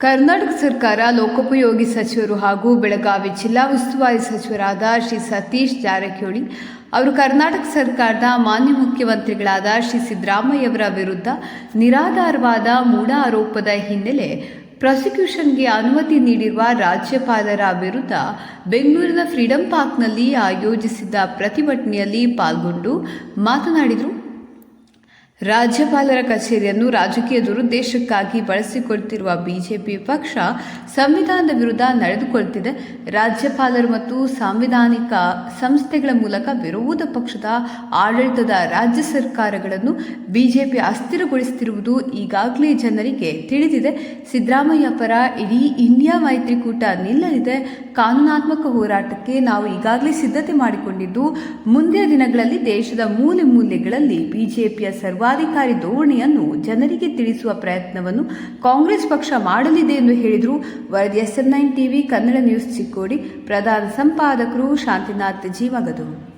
ಕರ್ನಾಟಕ ಸರ್ಕಾರ ಲೋಕೋಪಯೋಗಿ ಸಚಿವರು ಹಾಗೂ ಬೆಳಗಾವಿ ಜಿಲ್ಲಾ ಉಸ್ತುವಾರಿ ಸಚಿವರಾದ ಶ್ರೀ ಸತೀಶ್ ಜಾರಕಿಹೊಳಿ ಅವರು ಕರ್ನಾಟಕ ಸರ್ಕಾರದ ಮಾನ್ಯ ಮುಖ್ಯಮಂತ್ರಿಗಳಾದ ಶ್ರೀ ಸಿದ್ದರಾಮಯ್ಯವರ ವಿರುದ್ಧ ನಿರಾಧಾರವಾದ ಮೂಢ ಆರೋಪದ ಹಿನ್ನೆಲೆ ಪ್ರಾಸಿಕ್ಯೂಷನ್ಗೆ ಅನುಮತಿ ನೀಡಿರುವ ರಾಜ್ಯಪಾಲರ ವಿರುದ್ಧ ಬೆಂಗಳೂರಿನ ಫ್ರೀಡಂ ಪಾರ್ಕ್ನಲ್ಲಿ ಆಯೋಜಿಸಿದ್ದ ಪ್ರತಿಭಟನೆಯಲ್ಲಿ ಪಾಲ್ಗೊಂಡು ಮಾತನಾಡಿದರು. ರಾಜ್ಯಪಾಲರ ಕಚೇರಿಯನ್ನು ರಾಜಕೀಯ ದುರುದ್ದೇಶಕ್ಕಾಗಿ ಬಳಸಿಕೊಳ್ತಿರುವ ಬಿಜೆಪಿ ಪಕ್ಷ ಸಂವಿಧಾನದ ವಿರುದ್ಧ ನಡೆದುಕೊಳ್ತಿದೆ. ರಾಜ್ಯಪಾಲರು ಮತ್ತು ಸಾಂವಿಧಾನಿಕ ಸಂಸ್ಥೆಗಳ ಮೂಲಕ ವಿರೋಧ ಪಕ್ಷದ ಆಡಳಿತದ ರಾಜ್ಯ ಸರ್ಕಾರಗಳನ್ನು ಬಿಜೆಪಿ ಅಸ್ಥಿರಗೊಳಿಸುತ್ತಿರುವುದು ಈಗಾಗಲೇ ಜನರಿಗೆ ತಿಳಿದಿದೆ. ಸಿದ್ದರಾಮಯ್ಯ ಪರ ಇಡೀ ಇಂಡಿಯಾ ಮೈತ್ರಿಕೂಟ ನಿಲ್ಲಲಿದೆ. ಕಾನೂನಾತ್ಮಕ ಹೋರಾಟಕ್ಕೆ ನಾವು ಈಗಾಗಲೇ ಸಿದ್ಧತೆ ಮಾಡಿಕೊಂಡಿದ್ದು, ಮುಂದಿನ ದಿನಗಳಲ್ಲಿ ದೇಶದ ಮೂಲೆ ಮೂಲೆಗಳಲ್ಲಿ ಬಿಜೆಪಿಯ ಸರ್ವಾಧಿಕಾರಿ ಧೋರಣೆಯನ್ನು ಜನರಿಗೆ ತಿಳಿಸುವ ಪ್ರಯತ್ನವನ್ನು ಕಾಂಗ್ರೆಸ್ ಪಕ್ಷ ಮಾಡಲಿದೆ ಎಂದು ಹೇಳಿದರು. ವರದಿ S N nine TV, Kannada news Chikkodi, ಪ್ರಧಾನ ಸಂಪಾದಕರು ಶಾಂತಿನಾಥ್ ಜೀವಗದು.